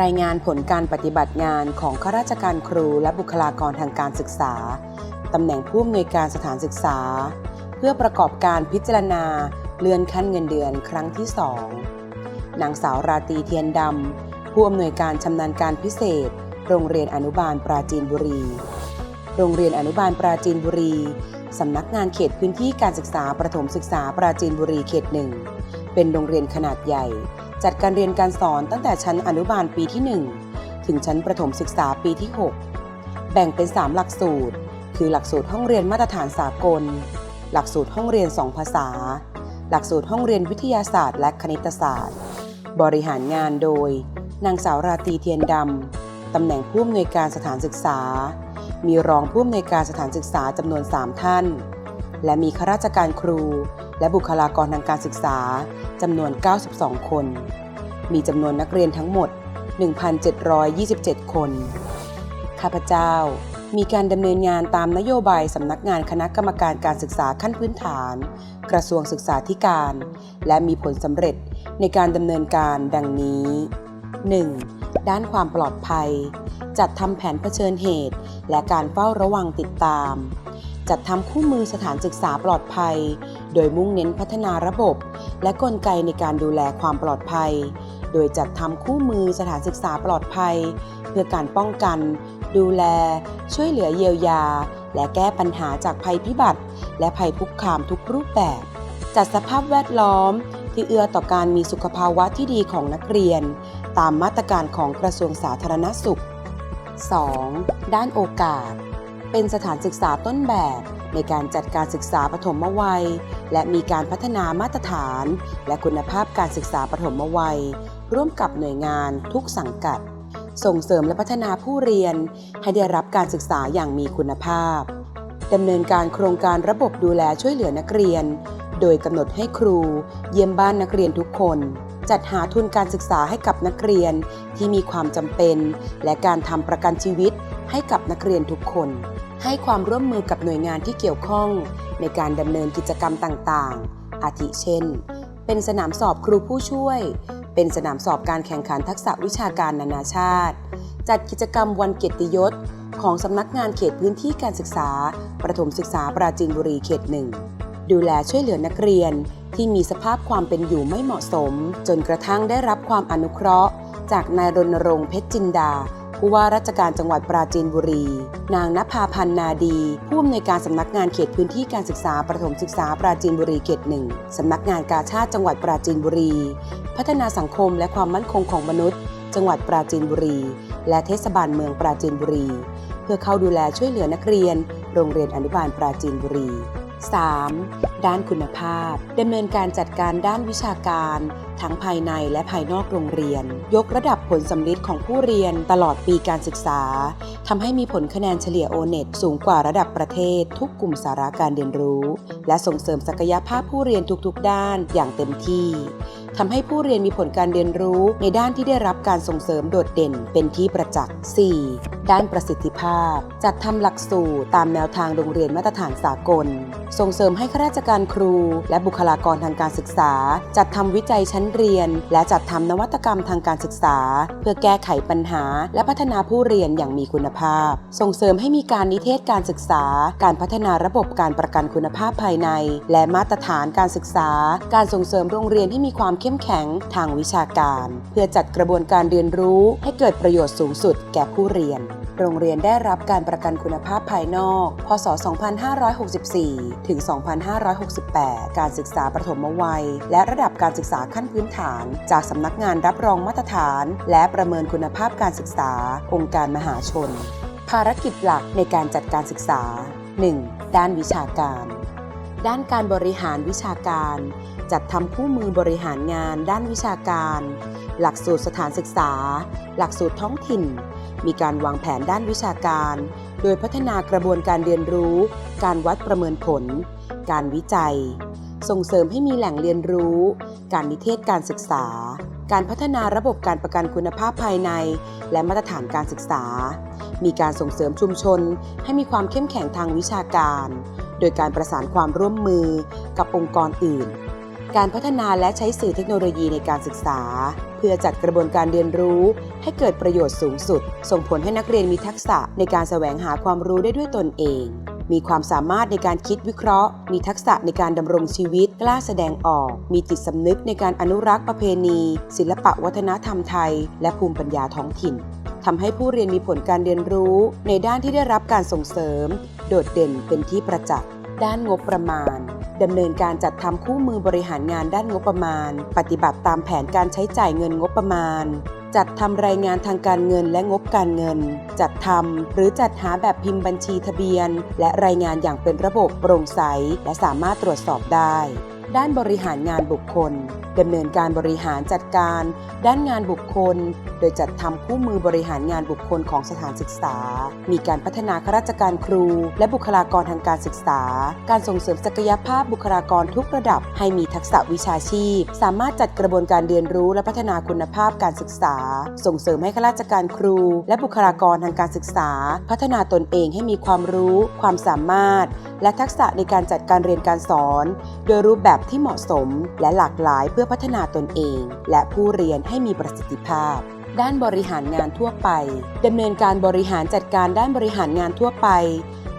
รายงานผลการปฏิบัติงานของข้าราชการครูและบุคลากรทางการศึกษา ตำแหน่งผู้อำนวยการสถานศึกษา เพื่อประกอบการพิจารณาเลื่อนขั้นเงินเดือนครั้งที่ 2 นางสาวราตรีเทียนดำ ผู้อำนวยการชำนาญการพิเศษ โรงเรียนอนุบาลปราจีนบุรี โรงเรียนอนุบาลปราจีนบุรี สำนักงานเขตพื้นที่การศึกษาประถมศึกษาปราจีนบุรีเขตหนึ่ง เป็นโรงเรียนขนาดใหญ่ จัดการเรียนการสอนตั้งแต่ชั้นอนุบาลปีที่ 1 ถึงชั้นประถมศึกษาปีที่ 6 แบ่งเป็น 3 หลักสูตร คือหลักสูตรห้องเรียนมาตรฐานสากล หลักสูตรห้องเรียน 2 ภาษา หลักสูตรห้องเรียนวิทยาศาสตร์และคณิตศาสตร์ บริหารงานโดย นางสาวราตรีเทียนดำ ตำแหน่งผู้อำนวยการสถานศึกษา มีรองผู้อำนวยการสถานศึกษาจำนวน 3 ท่าน และมีข้าราชการครู และบุคลากรทางการศึกษาจำนวน 92 คน มีจำนวนนักเรียนทั้งหมด 1,727 คน ข้าพเจ้ามีการดำเนินงานตามนโยบายสำนักงานคณะกรรมการการศึกษาขั้นพื้นฐาน กระทรวงศึกษาธิการ และมีผลสำเร็จในการดำเนินการดังนี้ 1. ด้านความปลอดภัย จัดทำแผนเผชิญเหตุ และการเฝ้าระวังติดตาม จัดทำคู่มือสถานศึกษาปลอดภัย โดยมุ่งเน้นพัฒนาระบบ และกลไกในการดูแลความปลอดภัย โดยจัดทำคู่มือสถานศึกษาปลอดภัย เพื่อการป้องกัน ดูแล ช่วยเหลือเยียวยา และแก้ปัญหาจากภัยพิบัติ และภัยคุกคามทุกรูปแบบ จัดสภาพแวดล้อม ที่เอื้อต่อการมีสุขภาวะที่ดีของนักเรียน ตามมาตรการของกระทรวงสาธารณสุข 2. ด้านโอกาส เป็นสถานศึกษาต้นแบบ ในการจัดการศึกษาปฐมวัย และมีการพัฒนามาตรฐาน และคุณภาพการศึกษาปฐมวัย ร่วมกับหน่วยงานทุกสังกัด ส่งเสริมและพัฒนาผู้เรียน ให้ได้รับการศึกษาอย่างมีคุณภาพดำเนินการโครงการระบบดูแลช่วยเหลือนักเรียน โดยกำหนดให้ครู เยี่ยมบ้านนักเรียนทุกคน จัดหาทุนการศึกษาให้กับนักเรียนที่มีความจำเป็น และการทำประกันชีวิตให้กับนักเรียนทุกคน ให้ความร่วมมือกับหน่วยงานที่เกี่ยวข้องในการดำเนินกิจกรรมต่างๆ อาทิเช่น เป็นสนามสอบครูผู้ช่วย เป็นสนามสอบการแข่งขันทักษะวิชาการนานาชาติ จัดกิจกรรมวันเกียรติยศ ของสำนักงานเขตพื้นที่การศึกษา ประถมศึกษาปราจีนบุรีเขตหนึ่ง ดูแลช่วยเหลือนักเรียนที่มีสภาพความเป็นอยู่ไม่เหมาะสม จนกระทั่งได้รับความอนุเคราะห์ จากนายรณรงค์เพชรจินดา ผู้ว่าราชการจังหวัดปราจีนบุรี นางนภาพันธ์นาดี ผู้อำนวยการสำนักงานเขตพื้นที่การศึกษาประถมศึกษาปราจีนบุรีเขตหนึ่งสำนักงานกาชาติจังหวัดปราจีนบุรี พัฒนาสังคมและความมั่นคงของมนุษย์ จังหวัดปราจีนบุรี และเทศบาลเมืองปราจีนบุรี เพื่อเข้าดูแลช่วยเหลือนักเรียน โรงเรียนอนุบาลปราจีนบุรี 3. ด้านคุณภาพดำเนินการจัดการด้านวิชาการ ทั้งภายในและภายนอกโรงเรียน ยกระดับผลสำลิดของผู้เรียนตลอดปีการศึกษาทำให้มีผลคะแนนเฉลี่ยโอเน็ตสูงกว่าระดับประเทศ ทุกกลุ่มสาระการเรียนรู้ และส่งเสริมศักยภาพผู้เรียนทุกๆด้านอย่างเต็มที่ ทำให้ผู้เรียนมีผลการเรียนรู้ในด้านที่ได้รับการส่งเสริมโดดเด่นเป็นที่ประจักษ์ 4. ด้านประสิทธิภาพ จัดทำหลักสูตรตามแนวทางโรงเรียนมาตรฐานสากล ส่งเสริมให้ข้าราชการครู และบุคลากรทางการศึกษา จัดทำวิจัยชั้นเรียน และจัดทำนวัตกรรมทางการศึกษา เพื่อแก้ไขปัญหา และพัฒนาผู้เรียนอย่างมีคุณภาพ ส่งเสริมให้มีการนิเทศการศึกษา การพัฒนาระบบการประกันคุณภาพภายใน และมาตรฐานการศึกษา การส่งเสริมโรงเรียนที่มีความเข้มแข็งทางวิชาการ เพื่อจัดกระบวนการเรียนรู้ให้เกิดประโยชน์สูงสุดแก่ผู้เรียน โรงเรียนได้รับการประกันคุณภาพภายนอก พศ 2564 ถึง 2568 การศึกษาประถมวัย และระดับการศึกษาขั้นพื้นฐาน จากสำนักงานรับรองมาตรฐาน และประเมินคุณภาพการศึกษา องค์การมหาชน ภารกิจหลักในการจัดการศึกษา 1. ด้านวิชาการ ด้านการบริหารวิชาการ จัดทำคู่มือบริหารงานด้านวิชาการ หลักสูตรสถานศึกษา หลักสูตรท้องถิ่น มีการวางแผนด้านวิชาการ โดยพัฒนากระบวนการเรียนรู้ การวัดประเมินผล การวิจัย ส่งเสริมให้มีแหล่งเรียนรู้ การนิเทศการศึกษา การพัฒนาระบบการประกันคุณภาพภายใน และมาตรฐานการศึกษา มีการส่งเสริมชุมชน ให้มีความเข้มแข็งทางวิชาการ โดยการประสานความร่วมมือกับองค์กรอื่น การพัฒนาและใช้สื่อเทคโนโลยีในการศึกษา เพื่อจัดกระบวนการเรียนรู้ ให้เกิดประโยชน์สูงสุด ส่งผลให้นักเรียนมีทักษะในการแสวงหาความรู้ได้ด้วยตนเอง มีความสามารถในการคิดวิเคราะห์ มีทักษะในการดำรงชีวิต กล้าแสดงออก มีจิตสำนึกในการอนุรักษ์ประเพณี ศิลปะวัฒนธรรมไทย และภูมิปัญญาท้องถิ่นทำให้ผู้เรียนมีผลการเรียนรู้ในด้านที่ได้รับการส่งเสริม โดดเด่นเป็นที่ประจักษ์ด้านงบประมาณดำเนินการจัดทำคู่มือบริหารงานด้านงบประมาณ ปฏิบัติตามแผนการใช้จ่ายเงินงบประมาณ จัดทำรายงานทางการเงินและงบการเงิน จัดทำหรือจัดหาแบบพิมพ์บัญชีทะเบียน และรายงานอย่างเป็นระบบโปร่งใส และสามารถตรวจสอบได้ ด้านบริหารงานบุคคล ดำเนินการบริหารจัดการ ด้านงานบุคคล โดยจัดทำคู่มือบริหารงานบุคคลของสถานศึกษา มีการพัฒนาข้าราชการครู และบุคลากรทางการศึกษา การส่งเสริมศักยภาพบุคลากรทุกระดับ ให้มีทักษะวิชาชีพ สามารถจัดกระบวนการเรียนรู้และพัฒนาคุณภาพการศึกษา ส่งเสริมให้ข้าราชการครู และบุคลากรทางการศึกษา พัฒนาตนเองให้มีความรู้ ความสามารถ และทักษะในการจัดการเรียนการสอน โดยรูปแบบที่เหมาะสม และหลากหลายเพื่อพัฒนาตนเอง และผู้เรียนให้มีประสิทธิภาพ ด้านบริหารงานทั่วไปดำเนินการบริหารจัดการด้านบริหารงานทั่วไป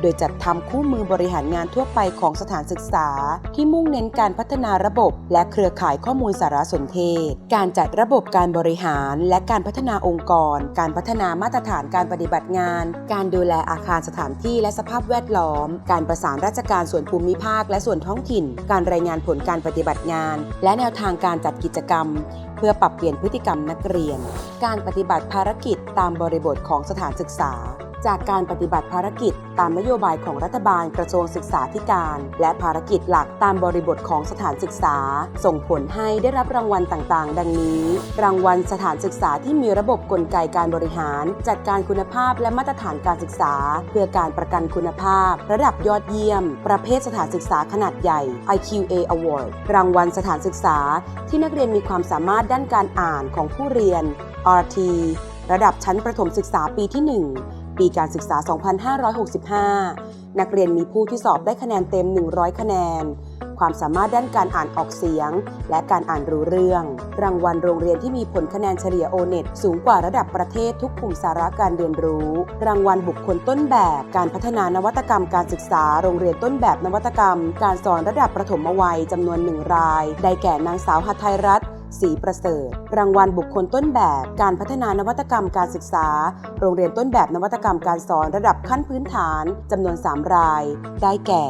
โดยจัดทำคู่มือบริหารงานทั่วไปของสถานศึกษา ที่มุ่งเน้นการพัฒนาระบบ และเครือข่ายข้อมูลสารสนเทศ การจัดระบบการบริหาร และการพัฒนาองค์กร การพัฒนามาตรฐานการปฏิบัติงาน การดูแลอาคารสถานที่และสภาพแวดล้อม การประสานราชการส่วนภูมิภาค และส่วนท้องถิ่น การรายงานผลการปฏิบัติงาน และแนวทางการจัดกิจกรรม เพื่อปรับเปลี่ยนพฤติกรรมนักเรียน การปฏิบัติภารกิจตามบริบทของสถานศึกษา จากการปฏิบัติภารกิจตามนโยบายของรัฐบาลกระทรวงศึกษาธิการ และภารกิจหลักตามบริบทของสถานศึกษา ส่งผลให้ได้รับรางวัลต่างๆ ดังนี้ รางวัลสถานศึกษาที่มีระบบกลไกการบริหาร จัดการคุณภาพและมาตรฐานการศึกษา เพื่อการประกันคุณภาพ ระดับยอดเยี่ยม ประเภทสถานศึกษาขนาดใหญ่ IQA Award รางวัลสถานศึกษา ที่นักเรียนมีความสามารถด้านการอ่านของผู้เรียน RT ระดับชั้นประถมศึกษาปีที่ 1 ปีการศึกษา 2565 นักเรียนมีผู้ที่สอบได้คะแนนเต็ม 100 คะแนน ความสามารถด้านการอ่านออกเสียง และการอ่านรู้เรื่อง รางวัลโรงเรียนที่มีผลคะแนนเฉลี่ยโอเน็ตสูงกว่าระดับประเทศทุกกลุ่มสาระการเรียนรู้ รางวัลบุคคลต้นแบบการพัฒนานวัตกรรมการศึกษา โรงเรียนต้นแบบนวัตกรรม การสอนระดับประถมวัยจำนวนหนึ่งราย ได้แก่นางสาวหัทไทยรัตน์ศรีประเสริฐ รางวัลบุคคลต้นแบบการพัฒนานวัตกรรมการศึกษา โรงเรียนต้นแบบนวัตกรรมการสอนระดับขั้นพื้นฐานจำนวน 3 ราย ได้แก่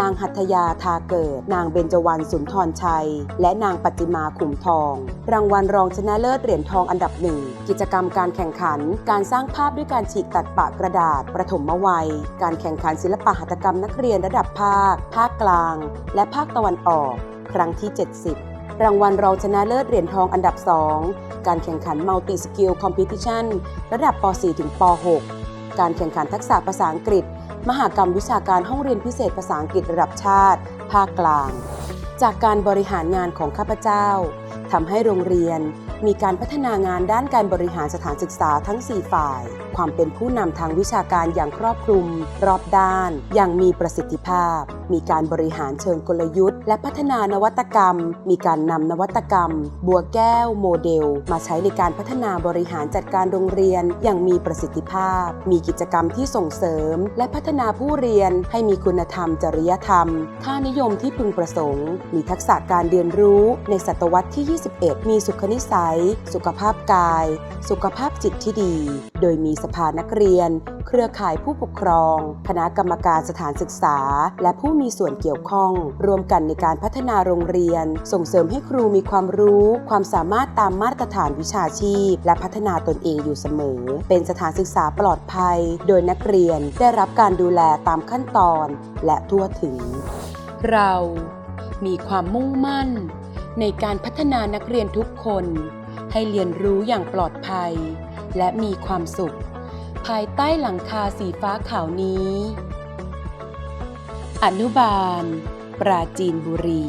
นางหัตถยาทาเกิด นางเบญจวรรณสุนทรชัย และนางปัจจิมาขุมทอง รางวัลรองชนะเลิศเหรียญทองอันดับหนึ่งกิจกรรมการแข่งขัน การสร้างภาพด้วยการฉีกตัดปะกระดาษ ประถมวัย การแข่งขันศิลปะหัตถกรรมนักเรียนระดับภาค ภาคกลาง และภาคตะวันออก ครั้งที่ 70 รางวัลรองชนะเลิศเหรียญทองอันดับ 2 การแข่งขัน Multi Skill Competition ระดับป .4 ถึงป .6 การแข่งขันทักษะภาษาอังกฤษ มหากรรมวิชาการห้องเรียนพิเศษภาษาอังกฤษระดับชาติ ภาคกลาง จากการบริหารงานของข้าพเจ้า ทำให้โรงเรียนมีการพัฒนางานด้านการบริหารสถานศึกษาทั้ง 4 ฝ่าย ความเป็นผู้นำทางวิชาการอย่างครอบคลุม รอบด้าน อย่างมีประสิทธิภาพ มีการบริหารเชิงกลยุทธ์ และพัฒนานวัตกรรม มีการนำนวัตกรรม บัวแก้ว โมเดล มาใช้ในการพัฒนาบริหารจัดการโรงเรียน อย่างมีประสิทธิภาพ มีกิจกรรมที่ส่งเสริม และพัฒนาผู้เรียนให้มีคุณธรรม จริยธรรม ค่านิยมที่พึงประสงค์ มีทักษะการเรียนรู้ในศตวรรษที่21 มีสุขนิสัย สุขภาพกาย สุขภาพจิตที่ดี โดยมีสภานักเรียน เครือข่ายผู้ปกครอง คณะกรรมการสถานศึกษา และผู้มีส่วนเกี่ยวข้องรวมกันในการพัฒนาโรงเรียน ส่งเสริมให้ครูมีความรู้ ความสามารถตามมาตรฐานวิชาชีพ และพัฒนาตนเองอยู่เสมอ เป็นสถานศึกษาปลอดภัย โดยนักเรียนได้รับการดูแลตามขั้นตอน และทั่วถึง เรามีความมุ่งมั่น ในการพัฒนานักเรียนทุกคน ให้เรียนรู้อย่างปลอดภัย และมีความสุข ภายใต้หลังคาสีฟ้าขาวนี้ อนุบาล ปราจีนบุรี